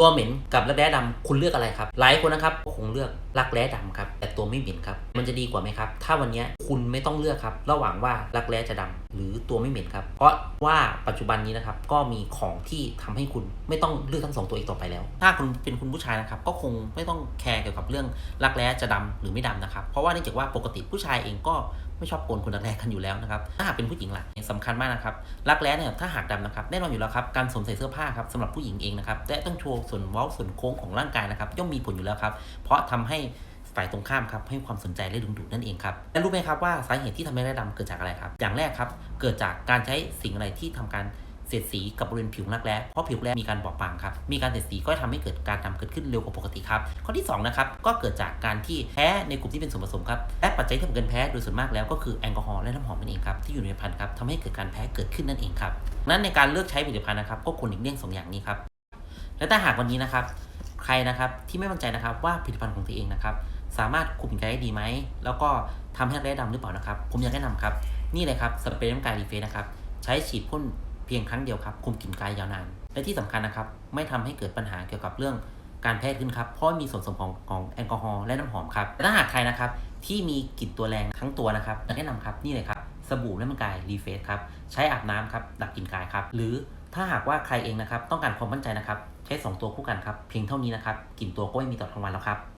ตัวเหม็นกับรักแร้ดำคุณเลือกอะไรครับ หลายคนนะครับก็คงเลือกรักแร้ดำครับ แต่ตัวไม่เหม็นครับ มันจะดีกว่าไหมครับ ถ้าวันนี้คุณไม่ต้องเลือกครับ ระหว่างว่ารักแร้จะดำหรือตัวไม่เหม็นครับ เพราะว่าปัจจุบันนี้นะครับก็มีของที่ทำให้คุณไม่ต้องเลือกทั้งสองตัวอีกต่อไปแล้ว ถ้าคุณเป็นคุณผู้ชายนะครับก็คงไม่ต้องแคร์เกี่ยวกับเรื่องรักแร้จะดำหรือไม่ดำนะครับ เพราะว่าเนื่องจากว่าปกติผู้ชายเองก็ ไม่ชอบโกนคนรักแร้กันอยู่แล้วนะครับถ้าหากเป็นผู้หญิงล่ะสำคัญมากนะครับรักแร้เนี่ยถ้าหากดำนะครับแน่นอนอยู่แล้วครับการสวมใส่เสื้อผ้าครับสำหรับผู้หญิงเองนะครับและต้องโชว์ส่วนเว้าส่วนโค้งของร่างกายนะครับย่อมมีผลอยู่แล้วครับเพราะทำให้ฝ่ายตรงข้ามครับให้ความสนใจและดึงดูดนั่นเองครับและรู้ไหมครับว่าสาเหตุที่ทำให้แร้ดำเกิดจากอะไรครับ อย่างแรกครับเกิดจากการใช้สิ่งอะไรที่ทำการ เสียดสีกับบริเวณผิวรักแร้เพราะผิวรักแร้มีการบอบบางครับมีการเสียดสีก็ทำให้เกิดการดำเกิดขึ้นเร็วกว่าปกติครับข้อที่สองนะครับก็เกิดจากการที่แพ้ในกลุ่มที่เป็นส่วนผสมครับและปัจจัยที่ทำให้เกิดแพ้โดยส่วนมากแล้วก็คือแอลกอฮอล์และน้ำหอมนั่นเองครับที่อยู่ในผลิตภัณฑ์ครับทำให้เกิดการแพ้เกิดขึ้นนั่นเองครับนั้นในการเลือกใช้ผลิตภัณฑ์นะครับก็ควรหลีกเลี่ยงสองอย่างนี้ครับและถ้าหากวันนี้นะครับใครนะครับที่ไม่มั่นใจนะครับว่าผลิตภัณฑ์ของตัวเองนะครับสามารถคุมกายได้ดีไหม แล้วก็ทำให้แร้ดำหรือเปล่านะครับ ผมอยากแนะนำครับ นี่เลยครับ สเปรย์น้ำกายรีเฟนะครับ ใช้ฉีดพ่น พียงครั้งเดียวครับ คุมกลิ่นกายยาวนาน และที่สำคัญนะครับ ไม่ทำให้เกิดปัญหาเกี่ยวกับเรื่องการแพ้ขึ้นครับ เพราะมีส่วนผสมของของแอลกอฮอล์และน้ำหอมครับแต่ถ้าหากใครนะครับที่มีกลิ่นตัวแรงทั้งตัวนะครับแนะนำครับนี่เลยครับสบู่น้ำกายรีเฟสครับใช้อาบน้ำครับดับกลิ่นกายครับหรือถ้าหากว่าใครเองนะครับต้องการความมั่นใจนะครับใช้ 2 ตัวคู่กันครับเพียงเท่านี้นะครับกลิ่นตัวก็ไม่มีต่อกลางวันแล้วครับ